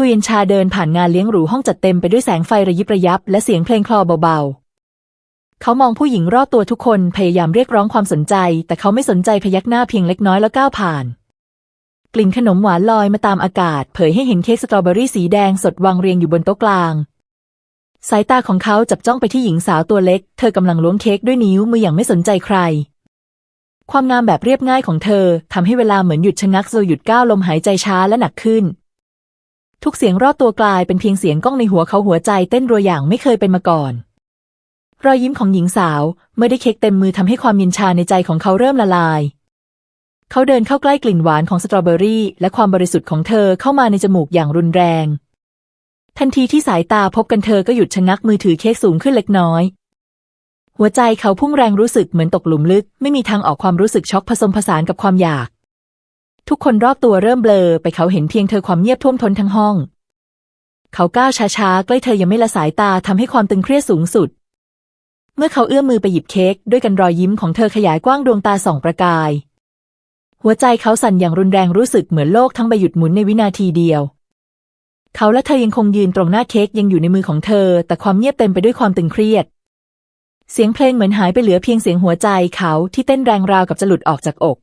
ผู้เย็นชาเดินผ่านงานเลี้ยงหรูห้องจัดเต็มไปด้วยแสงไฟระยิบระยับ และเสียงเพลงคลอเบาๆ เขามองผู้หญิงรอบตัวทุกคนพยายามเรียกร้องความสนใจ แต่เขาไม่สนใจพยักหน้าเพียงเล็กน้อยแล้วก้าวผ่าน กลิ่นขนมหวานลอยมาตามอากาศ เผยให้เห็นเค้กสตรอเบอรี่สีแดงสดวางเรียงอยู่บนโต๊ะกลาง สายตาของเขาจับจ้องไปที่หญิงสาวตัวเล็ก เธอกำลังล้วงเค้กด้วยนิ้วมืออย่างไม่สนใจใคร ความงามแบบเรียบง่ายของเธอทำให้เวลาเหมือนหยุดชะงักโซหยุดก้าวลมหายใจช้าและหนักขึ้น ทุกเสียงรอบตัวกลายเป็นเพียงเสียงก้องในหัวเขาหัวใจเต้นรัวอย่างไม่เคยเป็นมาก่อน รอยยิ้มของหญิงสาวเมื่อได้เค้กเต็มมือทำให้ความเย็นชาในใจของเขาเริ่มละลาย เขาเดินเข้าใกล้กลิ่นหวานของสตรอเบอรี่ และความบริสุทธิ์ของเธอเข้ามาในจมูกอย่างรุนแรง ทันทีที่สายตาพบกันเธอก็หยุดชะงักมือถือเค้กสูงขึ้นเล็กน้อย หัวใจเขาพุ่งแรงรู้สึกเหมือนตกหลุมลึก ไม่มีทางออกความรู้สึกช็อกผสมผสานกับความอยาก ทุกคนรอบตัวเริ่มเบลอไปเขาเห็นเพียงเธอความเงียบท่วมท้นทั้งห้อง เขาก้าวช้าๆ ใกล้เธอยังไม่ละสายตาทำให้ความตึงเครียดสูงสุด เมื่อเขาเอื้อมมือไปหยิบเค้กด้วยกันรอยยิ้มของเธอขยายกว้างดวงตาส่องประกาย หัวใจเขาสั่นอย่างรุนแรงรู้สึกเหมือนโลกทั้งใบหยุดหมุนในวินาทีเดียว เขาและเธอยังคงยืนตรงหน้าเค้กยังอยู่ในมือของเธอ แต่ความเงียบเต็มไปด้วยความตึงเครียด เสียงเพลงเหมือนหายไปเหลือเพียงเสียงหัวใจเขาที่เต้นแรงราวกับจะหลุดออกจากอก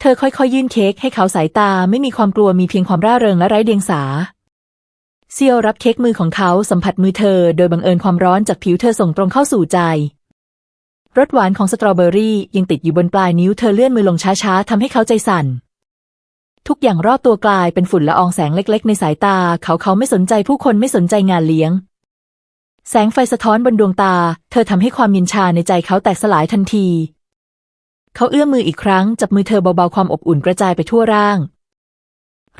เธอค่อยๆ ยื่นเค้กให้เขาสายตาไม่มีความกลัวมีเพียงความร่าเริงและไร้เดียงสาเซียวรับเค้กมือของเขาสัมผัสมือเธอ โดยบังเอิญความร้อนจากผิวเธอส่งตรงเข้าสู่ใจ รสหวานของสตรอเบอรี่ยังติดอยู่บนปลายนิ้วเธอเลื่อนมือลงช้าๆทำให้เขาใจสั่น ทุกอย่างรอบตัวกลายเป็นฝุ่นละอองแสงเล็กๆ ในสายตา เขาเขาไม่สนใจผู้คนไม่สนใจงานเลี้ยง แสงไฟสะท้อนบนดวงตา เธอทำให้ความเย็นชาในใจเขาแตกสลายทันที เขาเอื้อมมืออีกครั้ง จับมือเธอเบาๆความอบอุ่นกระจายไปทั่วร่าง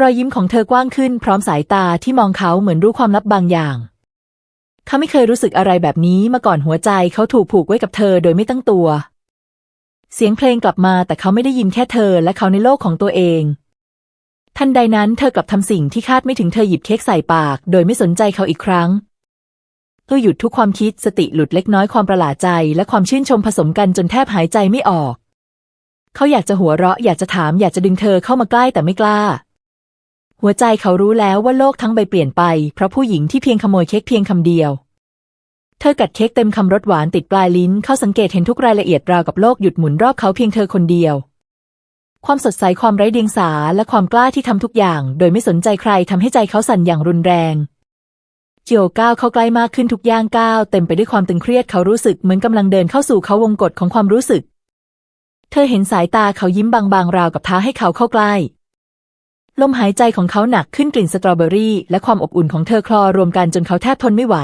รอยยิ้มของเธอกว้างขึ้นพร้อมสายตาที่มองเขาเหมือนรู้ความลับบางอย่าง เขาไม่เคยรู้สึกอะไรแบบนี้มาก่อนหัวใจเขาถูกผูกไว้กับเธอโดยไม่ตั้งตัว เสียงเพลงกลับมาแต่เขาไม่ได้ยินแค่เธอและเขาในโลกของตัวเองทันใดนั้นเธอกลับทำสิ่งที่คาดไม่ถึงเธอหยิบเค้กใส่ปาก โดยไม่สนใจเขาอีกครั้งเพื่อหยุดทุกความคิดสติหลุดเล็กน้อยความประหลาดใจ และความชื่นชมผสมกันจนแทบหายใจไม่ออก เขาอยากจะหัวเราะอยากจะถามอยากจะดึงเธอเข้ามาใกล้แต่ไม่กล้า หัวใจเขารู้แล้วว่าโลกทั้งใบเปลี่ยนไป เพราะผู้หญิงที่เพียงขโมยเค้กเพียงคำเดียว เธอกัดเค้กเต็มคำรสหวานติดปลายลิ้น เขาสังเกตเห็นทุกรายละเอียดราวกับโลกหยุดหมุนรอบเขาเพียงเธอคนเดียว ความสดใสความไร้เดียงสาและความกล้าที่ทำทุกอย่าง โดยไม่สนใจใครทำให้ใจเขาสั่นอย่างรุนแรงเจียวก้าวเข้าใกล้มากขึ้นทุกย่างก้าวเต็มไปด้วยความตึงเครียดเขารู้สึกเหมือนกำลังเดินเข้าสู่เขาวงกฏของความรู้สึก เธอเห็นสายตาเขายิ้มบางๆราวกับท้าให้เขาเข้าใกล้ ลมหายใจของเขาหนักขึ้นกลิ่นสตรอเบอรี่และความอบอุ่นของเธอคลอรวมกันจนเขาแทบทนไม่ไหว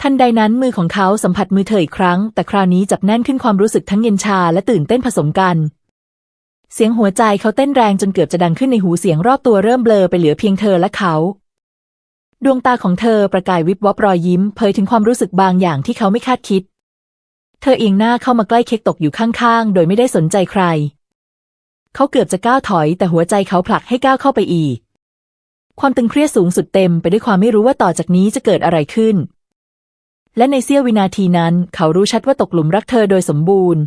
ทันใดนั้นมือของเขาสัมผัสมือเธออีกครั้ง แต่คราวนี้จับแน่นขึ้นความรู้สึกทั้งเย็นชาและตื่นเต้นผสมกันเสียงหัวใจเขาเต้นแรงจนเกือบจะดังขึ้นในหูเสียงรอบตัวเริ่มเบลอไปเหลือเพียงเธอและเขา ดวงตาของเธอประกายวิบวับรอยยิ้ม เผยถึงความรู้สึกบางอย่างที่เขาไม่คาดคิด เธอเอียงหน้าเข้ามาใกล้เค้กตกอยู่ข้างๆ โดยไม่ได้สนใจใคร เขาเกือบจะก้าวถอย แต่หัวใจเขาผลักให้ก้าวเข้าไปอีก ความตึงเครียดสูงสุดเต็มไปด้วยความไม่รู้ว่าต่อจากนี้จะเกิดอะไรขึ้น และในเสี้ยววินาทีนั้น เขารู้ชัดว่าตกหลุมรักเธอโดยสมบูรณ์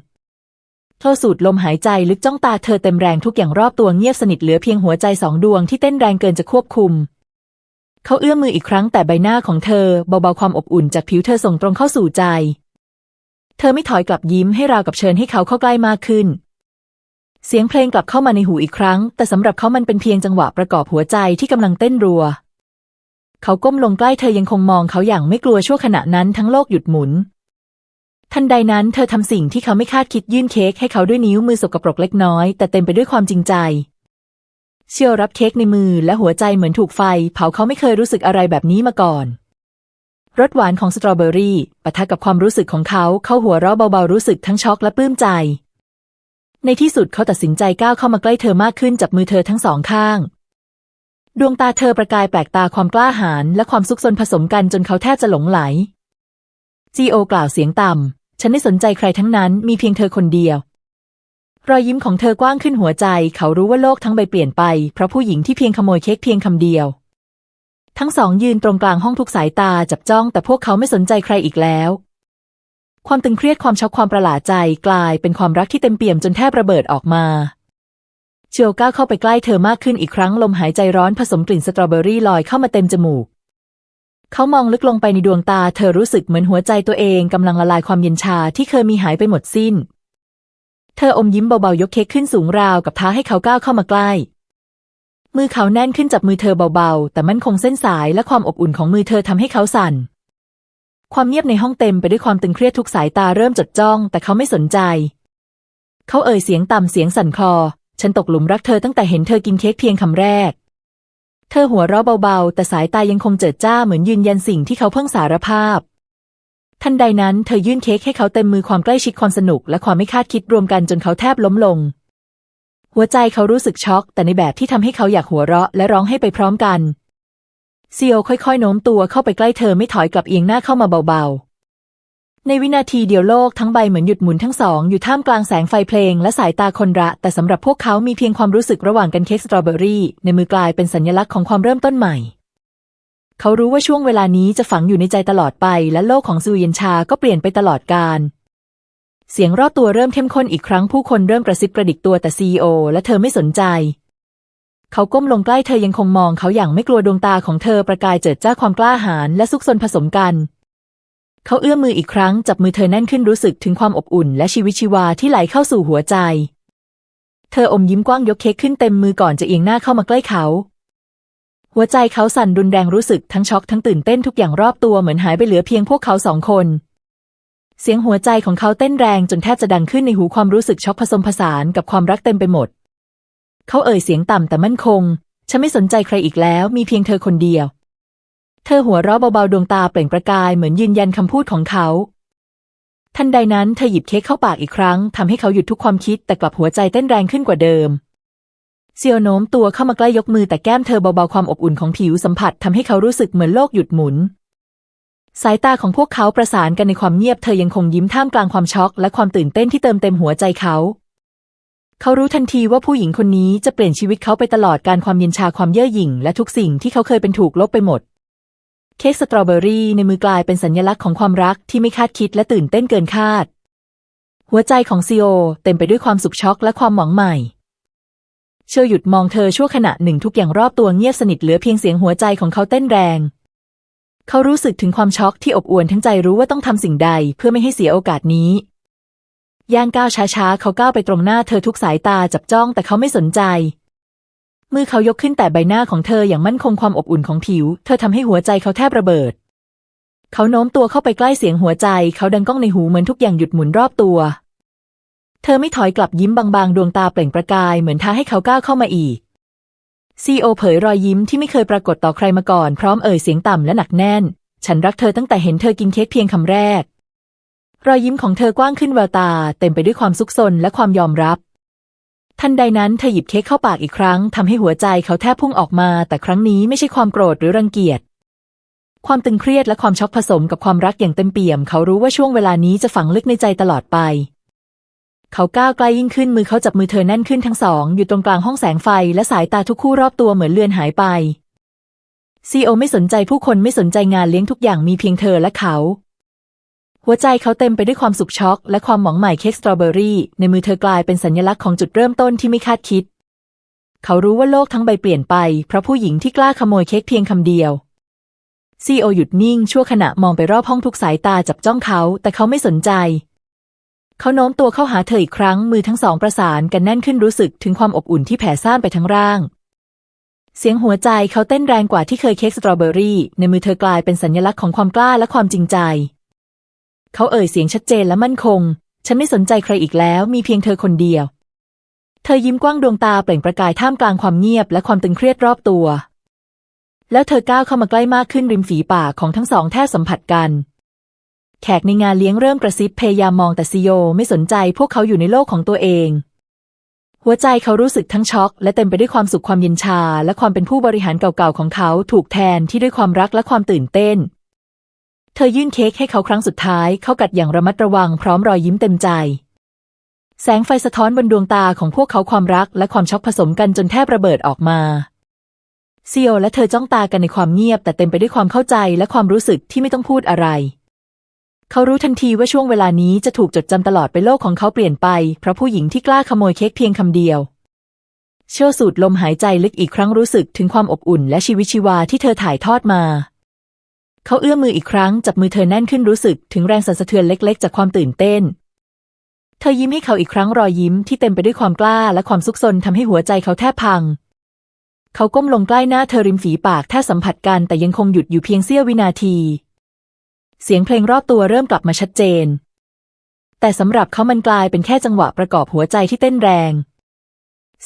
เขาสูดลมหายใจลึกจ้องตาเธอเต็มแรงทุกอย่างรอบตัวเงียบสนิทเหลือเพียงหัวใจสองดวงที่เต้นแรงเกินจะควบคุม เขาเอื้อมมืออีกครั้งแต่ใบหน้าของเธอเบาๆความอบอุ่นจากผิวเธอส่งตรงเข้าสู่ใจ เธอไม่ถอยกลับยิ้มให้ราวกับเชิญให้เขาเข้าใกล้มากขึ้น เสียงเพลงกลับเข้ามาในหูอีกครั้ง แต่สำหรับเขามันเป็นเพียงจังหวะประกอบหัวใจที่กำลังเต้นรัว เขาก้มลงใกล้เธอยังคงมองเขาอย่างไม่กลัวชั่วขณะนั้นทั้งโลกหยุดหมุน ทันใดนั้นเธอทำสิ่งที่เขาไม่คาดคิดยื่นเค้กให้เขาด้วยนิ้วมือสกปรกเล็กน้อย แต่เต็มไปด้วยความจริงใจ เชียวรับเค้กในมือและหัวใจเหมือนถูกไฟ เผาเขาไม่เคยรู้สึกอะไรแบบนี้มาก่อน รสหวานของสตรอเบอรี่ปะทะกับความรู้สึกของเขา เขาหัวเราะเบาๆรู้สึกทั้งช็อกและปลื้มใจ ในที่สุดเขาตัดสินใจก้าวเข้ามาใกล้เธอมากขึ้นจับมือเธอทั้งสองข้าง ดวงตาเธอประกายแปลกตาความกล้าหาญและความซุกซนผสมกันจนเขาแทบจะหลงไหลจีโอกล่าวเสียงต่ำ ฉันไม่สนใจใครทั้งนั้นมีเพียงเธอคนเดียว รอยยิ้มของเธอกว้างขึ้นหัวใจ เขารู้ว่าโลกทั้งใบเปลี่ยนไป เพราะผู้หญิงที่เพียงขโมยเค้กเพียงคำเดียว ทั้งสองยืนตรงกลางห้องทุกสายตาจับจ้องแต่พวกเขาไม่สนใจใครอีกแล้ว ความตึงเครียดความช็อกความประหลาดใจกลายเป็นความรักที่เต็มเปี่ยมจนแทบระเบิดออกมาเชียวก้าวเข้าไปใกล้เธอมากขึ้นอีกครั้งลมหายใจร้อนผสมกลิ่นสตรอเบอรี่ลอยเข้ามาเต็มจมูก เขามองลึกลงไปในดวงตา เธอรู้สึกเหมือนหัวใจตัวเองกำลังละลายความเย็นชาที่เคยมีหายไปหมดสิ้น เธออมยิ้มเบาๆยกเค้กขึ้นสูงราวกับท้าให้เขาก้าวเข้ามาใกล้ มือเขาแน่นขึ้นจับมือเธอเบาๆ แต่มั่นคงเส้นสายและความอบอุ่นของมือเธอทำให้เขาสั่น ความเงียบในห้องเต็มไปด้วยความตึงเครียดทุกสายตาเริ่มจดจ้อง แต่เขาไม่สนใจ เขาเอ่ยเสียงต่ำเสียงสั่นคอ ฉันตกหลุมรักเธอตั้งแต่เห็นเธอกินเค้กเพียงคำแรก เธอหัวเราะเบาๆ แต่สายตายังคงเจิดจ้าเหมือนยืนยันสิ่งที่เขาเพิ่งสารภาพทันใดนั้นเธอยื่นเค้กให้เขาเต็มมือความใกล้ชิดความสนุกและความไม่คาดคิดรวมกันจนเขาแทบล้มลง หัวใจเขารู้สึกช็อก แต่ในแบบที่ทำให้เขาอยากหัวเราะ และร้องให้ไปพร้อมกันเซีโอค่อยๆ โน้มตัวเข้าไปใกล้เธอไม่ถอยกลับเอียงหน้าเข้ามาเบาๆ ในวินาทีเดียวโลกทั้งใบเหมือนหยุดหมุนทั้งสองอยู่ท่ามกลางแสงไฟเพลงและสายตาคนระ แต่สำหรับพวกเขามีเพียงความรู้สึกระหว่างกันเค้กสตรอเบอรี่ในมือกลายเป็นสัญลักษณ์ของความเริ่มต้นใหม่ เขารู้ว่าช่วงเวลานี้จะฝังอยู่ในใจตลอดไป และโลกของซูเยนชาก็เปลี่ยนไปตลอดกาล เสียงรอบตัวเริ่มเข้มข้นอีกครั้งผู้คนเริ่มกระซิบกระดิกตัวแต่ซีโอและเธอไม่สนใจ เขาก้มลงใกล้เธอยังคงมองเขาอย่างไม่กลัวดวงตาของเธอประกายเจิดจ้าความกล้าหาญและซุกซนผสมกัน เขาเอื้อมมืออีกครั้งจับมือเธอแน่นขึ้นรู้สึกถึงความอบอุ่น และชีวิตชีวาที่ไหลเข้าสู่หัวใจ เธออมยิ้มกว้างยกเค้กขึ้นเต็มมือก่อนจะเอียงหน้าเข้ามาใกล้เขา หัวใจเขาสั่นรุนแรงรู้สึกทั้งช็อกทั้งตื่นเต้นทุกอย่างรอบตัวเหมือนหายไปเหลือเพียงพวกเขาสองคน เสียงหัวใจของเขาเต้นแรงจนแทบจะดังขึ้นในหูความรู้สึกช็อกผสมผสานกับความรักเต็มไปหมด เขาเอ่ยเสียงต่ำแต่มั่นคง ฉันไม่สนใจใครอีกแล้ว มีเพียงเธอคนเดียว เธอหัวเราะเบาๆดวงตาเปล่งประกายเหมือนยืนยันคำพูดของเขา ทันใดนั้นเธอหยิบเค้กเข้าปากอีกครั้งทำให้เขาหยุดทุกความคิดแต่กลับหัวใจเต้นแรงขึ้นกว่าเดิมเซียวโน้มตัวเข้ามาใกล้ยกมือแต่แก้มเธอเบาๆความอบอุ่นของผิวสัมผัสทำให้เขารู้สึกเหมือนโลกหยุดหมุน สายตาของพวกเขาประสานกันในความเงียบเธอยังคงยิ้มท่ามกลางความช็อก และความตื่นเต้นที่เติมเต็มหัวใจเขา เขารู้ทันทีว่าผู้หญิงคนนี้จะเปลี่ยนชีวิตเขาไปตลอดการความเย็นชาความเย่อหยิ่ง และทุกสิ่งที่เขาเคยเป็นถูกลบไปหมด เค้กสตรอเบอรี่ในมือกลายเป็นสัญลักษณ์ของความรักที่ไม่คาดคิดและตื่นเต้นเกินคาด หัวใจของซีโอเต็มไปด้วยความสุขช็อกและความหวังใหม่เชอหยุดมองเธอชั่วขณะหนึ่งทุกอย่างรอบตัวเงียบสนิทเหลือเพียงเสียงหัวใจของเขาเต้นแรง เขารู้สึกถึงความช็อกที่อบอวลทั้งใจรู้ว่าต้องทำสิ่งใดเพื่อไม่ให้เสียโอกาสนี้ ย่างก้าวช้าๆ เขาก้าวไปตรงหน้าเธอทุกสายตาจับจ้องแต่เขาไม่สนใจ มือเขายกขึ้นแต่ใบหน้าของเธออย่างมั่นคงความอบอุ่นของผิว เธอทำให้หัวใจเขาแทบระเบิด เขาโน้มตัวเข้าไปใกล้เสียงหัวใจ เขาดังก้องในหูเหมือนทุกอย่างหยุดหมุนรอบตัว เธอไม่ถอยกลับยิ้มบางๆ ดวงตาเปล่งประกายเหมือนท้าให้เขาก้าวเข้ามาอีก ซีโอเผยรอยยิ้มที่ไม่เคยปรากฏต่อใครมาก่อน พร้อมเอ่ยเสียงต่ำและหนักแน่น ฉันรักเธอตั้งแต่เห็นเธอกินเค้กเพียงคำแรก รอยยิ้มของเธอกว้างขึ้นแววตา เต็มไปด้วยความซุกซนและความยอมรับ ทันใดนั้นเธอหยิบเค้กเข้าปากอีกครั้งทำให้หัวใจเขาแทบพุ่งออกมา แต่ครั้งนี้ไม่ใช่ความโกรธหรือรังเกียจ ความตึงเครียดและความช็อกผสมกับความรักอย่างเต็มเปี่ยม เขารู้ว่าช่วงเวลานี้จะฝังลึกในใจตลอดไป เขาก้าวใกล้ยิ่งขึ้นมือเขาจับมือเธอแน่นขึ้นทั้งสอง อยู่ตรงกลางห้องแสงไฟและสายตาทุกคู่รอบตัวเหมือนเลือนหายไปซีโอไม่สนใจผู้คนไม่สนใจงานเลี้ยงทุกอย่างมีเพียงเธอและเขา หัวใจเขาเต็มไปด้วยความสุขช็อก และความหวังใหม่เค้กสตรอเบอรี่ในมือเธอกลายเป็นสัญลักษณ์ของจุดเริ่มต้นที่ไม่คาดคิด เขารู้ว่าโลกทั้งใบเปลี่ยนไป เพราะผู้หญิงที่กล้าขโมยเค้กเพียงคำเดียวซีโอหยุดนิ่งชั่วขณะมองไปรอบห้องทุกสายตาจับจ้องเขา แต่เขาไม่สนใจ เขาโน้มตัวเข้าหาเธออีกครั้งมือทั้งสองประสานกันแน่นขึ้นรู้สึกถึงความอบอุ่นที่แผ่ซ่านไปทั้งร่าง เสียงหัวใจเขาเต้นแรงกว่าที่เคยเค้กสตรอเบอรี่ ในมือเธอกลายเป็นสัญลักษณ์ของความกล้าและความจริงใจ เขาเอ่ยเสียงชัดเจนและมั่นคง ฉันไม่สนใจใครอีกแล้วมีเพียงเธอคนเดียว เธอยิ้มกว้างดวงตาเปล่งประกายท่ามกลางความเงียบและความตึงเครียดรอบตัว แล้วเธอก้าวเข้ามาใกล้มากขึ้นริมฝีปากของทั้งสองแทบสัมผัสกัน แขกในงานเลี้ยงเริ่มกระซิบพยายามมองแต่ซีโอไม่สนใจพวกเขาอยู่ในโลกของตัวเอง หัวใจเขารู้สึกทั้งช็อก และเต็มไปด้วยความสุขความเย็นชา และความเป็นผู้บริหารเก่าๆของเขาถูกแทนที่ด้วยความรักและความตื่นเต้น เธอยื่นเค้กให้เขาครั้งสุดท้ายเขากัดอย่างระมัดระวังพร้อมรอยยิ้มเต็มใจ แสงไฟสะท้อนบนดวงตาของพวกเขาความรักและความช็อกผสมกันจนแทบระเบิดออกมาซีโอและเธอจ้องตากันในความเงียบ แต่เต็มไปด้วยความเข้าใจและความรู้สึกที่ไม่ต้องพูดอะไร เขารู้ทันทีว่าช่วงเวลานี้จะถูกจดจำตลอดไปโลกของเขาเปลี่ยนไป เพราะผู้หญิงที่กล้าขโมยเค้กเพียงคำเดียว เชี่ยวสูดลมหายใจลึกอีกครั้งรู้สึกถึงความอบอุ่นและชีวิตชีวาที่เธอถ่ายทอดมา เขาเอื้อมมืออีกครั้งจับมือเธอแน่นขึ้นรู้สึกถึงแรงสั่นสะเทือนเล็ก ๆ จากความตื่นเต้น เธอยิ้มให้เขาอีกครั้งรอยยิ้มที่เต็มไปด้วยความกล้าและความซุกซนทำให้หัวใจเขาแทบพัง เขาก้มลงใกล้หน้าเธอริมฝีปากแทบสัมผัสกันแต่ยังคงหยุดอยู่เพียงเสี้ยววินาที เสียงเพลงรอบตัวเริ่มกลับมาชัดเจน แต่สำหรับเขามันกลายเป็นแค่จังหวะประกอบหัวใจที่เต้นแรง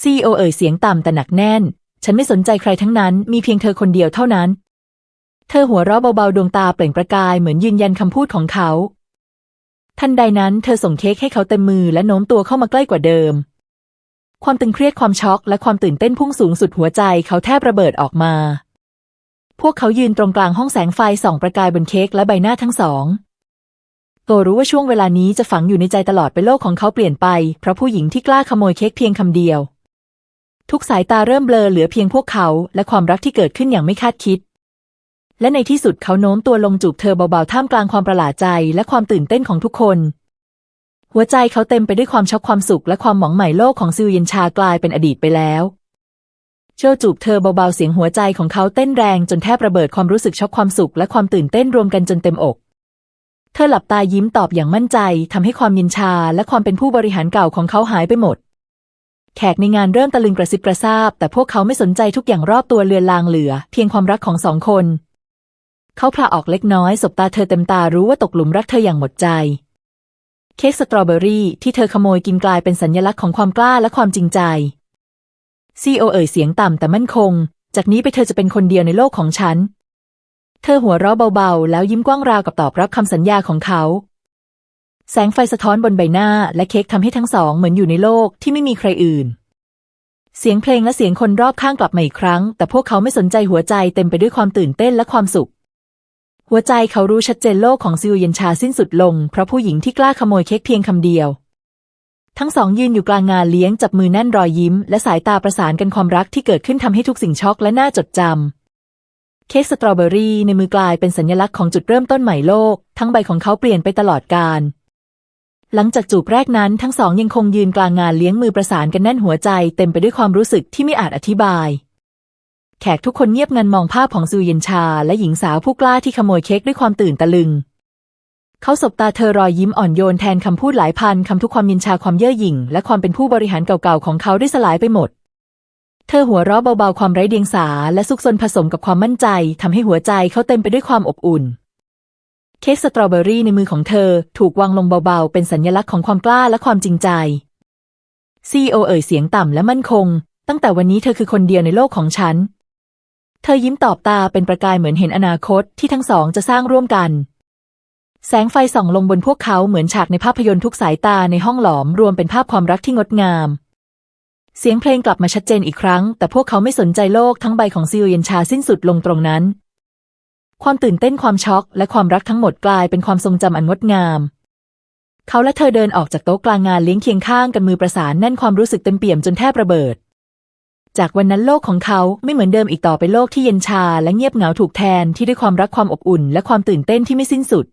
ซีโอเอ่ยเสียงต่ำแต่หนักแน่น ฉันไม่สนใจใครทั้งนั้น มีเพียงเธอคนเดียวเท่านั้น เธอหัวเราะเบาๆ ดวงตาเปล่งประกายเหมือนยืนยันคำพูดของเขา ทันใดนั้นเธอส่งเค้กให้เขาเต็มมือและโน้มตัวเข้ามาใกล้กว่าเดิม ความตึงเครียดความช็อกและความตื่นเต้นพุ่งสูงสุดหัวใจเขาแทบระเบิดออกมา พวกเขายืนตรงกลางห้องแสงไฟส่องประกายบนเค้กและใบหน้าทั้งสองโตรู้ว่าช่วงเวลานี้จะฝังอยู่ในใจตลอดไปโลกของเขาเปลี่ยนไป เพราะผู้หญิงที่กล้าขโมยเค้กเพียงคำเดียว ทุกสายตาเริ่มเบลอเหลือเพียงพวกเขา และความรักที่เกิดขึ้นอย่างไม่คาดคิด และในที่สุดเขาโน้มตัวลงจูบเธอเบาๆท่ามกลางความประหลาดใจและความตื่นเต้นของทุกคน หัวใจเขาเต็มไปด้วยความช็อกความสุขและความหมองใหม่โลกของซิวเยนชากลายเป็นอดีตไปแล้ว เจ้าจูบเธอเบาๆเสียงหัวใจของเขาเต้นแรงจนแทบระเบิดความรู้สึกช็อกความสุขและความตื่นเต้นรวมกันจนเต็มอก เธอหลับตายิ้มตอบอย่างมั่นใจทำให้ความยินชาและความเป็นผู้บริหารเก่าของเขาหายไปหมด แขกในงานเริ่มตะลึงกระซิบกระซาบ แต่พวกเขาไม่สนใจทุกอย่างรอบตัวเลือนลางเหลือ เพียงความรักของสองคน เขาพลาออกเล็กน้อยสบตาเธอเต็มตารู้ว่าตกหลุมรักเธออย่างหมดใจเค้กสตรอเบอรี่ที่เธอขโมยกินกลายเป็นสัญลักษณ์ของความกล้าและความจริงใจ ซีโอเอ่ยเสียงต่ำแต่มั่นคง จากนี้ไปเธอจะเป็นคนเดียวในโลกของฉัน เธอหัวเราะเบาๆ แล้วยิ้มกว้างราวกับตอบรับคำสัญญาของเขา แสงไฟสะท้อนบนใบหน้าและเค้กทำให้ทั้งสองเหมือนอยู่ในโลกที่ไม่มีใครอื่น เสียงเพลงและเสียงคนรอบข้างกลับมาอีกครั้ง แต่พวกเขาไม่สนใจหัวใจเต็มไปด้วยความตื่นเต้นและความสุขหัวใจเขารู้ชัดเจนโลกของซิวเยนชาสิ้นสุดลง เพราะผู้หญิงที่กล้าขโมยเค้กเพียงคำเดียว ทั้งสองยืนอยู่กลางงานเลี้ยงจับมือแน่นรอยยิ้ม และสายตาประสานกันความรักที่เกิดขึ้นทำให้ทุกสิ่งช็อกและน่าจดจำเค้กสตรอเบอรี่ในมือกลายเป็นสัญลักษณ์ของจุดเริ่มต้นใหม่โลก ทั้งใบของเขาเปลี่ยนไปตลอดกาลหลังจากจูบแรกนั้นทั้งสองยังคงยืนกลางงานเลี้ยงมือประสานกันแน่นหัวใจ เต็มไปด้วยความรู้สึกที่ไม่อาจอธิบาย แขกทุกคนเงียบงันมองภาพของซูเยนชา และหญิงสาวผู้กล้าที่ขโมยเค้กด้วยความตื่นตะลึง เขาสบตาเธอรอยยิ้มอ่อนโยนแทนคำพูดหลายพันคำทุกความยินชาความเย่อหยิ่ง และความเป็นผู้บริหารเก่าๆของเขาได้สลายไปหมด เธอหัวเราะเบาๆความไร้เดียงสา และซุกซนผสมกับความมั่นใจทำให้หัวใจเขาเต็มไปด้วยความอบอุ่น เค้กสตรอเบอรี่ในมือของเธอถูกวางลงเบาๆ เป็นสัญลักษณ์ของความกล้าและความจริงใจซีโอเอ่ยเสียงต่ำและมั่นคง ตั้งแต่วันนี้เธอคือคนเดียวในโลกของฉัน เธอยิ้มตอบตาเป็นประกายเหมือนเห็นอนาคตที่ทั้งสองจะสร้างร่วมกัน แสงไฟส่องลงบนพวกเขาเหมือนฉากในภาพยนตร์ทุกสายตาในห้องหลอมรวมเป็นภาพความรักที่งดงาม เสียงเพลงกลับมาชัดเจนอีกครั้ง แต่พวกเขาไม่สนใจโลกทั้งใบของซิวเยนชาสิ้นสุดลงตรงนั้น ความตื่นเต้นความช็อก และความรักทั้งหมดกลายเป็นความทรงจำอันงดงาม เขาและเธอเดินออกจากโต๊ะกลางงานเลี้ยงเคียงข้างกันมือประสานแน่นความรู้สึกเต็มเปี่ยมจนแทบระเบิด จากวันนั้นโลกของเขาไม่เหมือนเดิมอีกต่อไปโลกที่เย็นชา และเงียบเหงาถูกแทนที่ด้วยความรักความอบอุ่น และความตื่นเต้นที่ไม่สิ้นสุด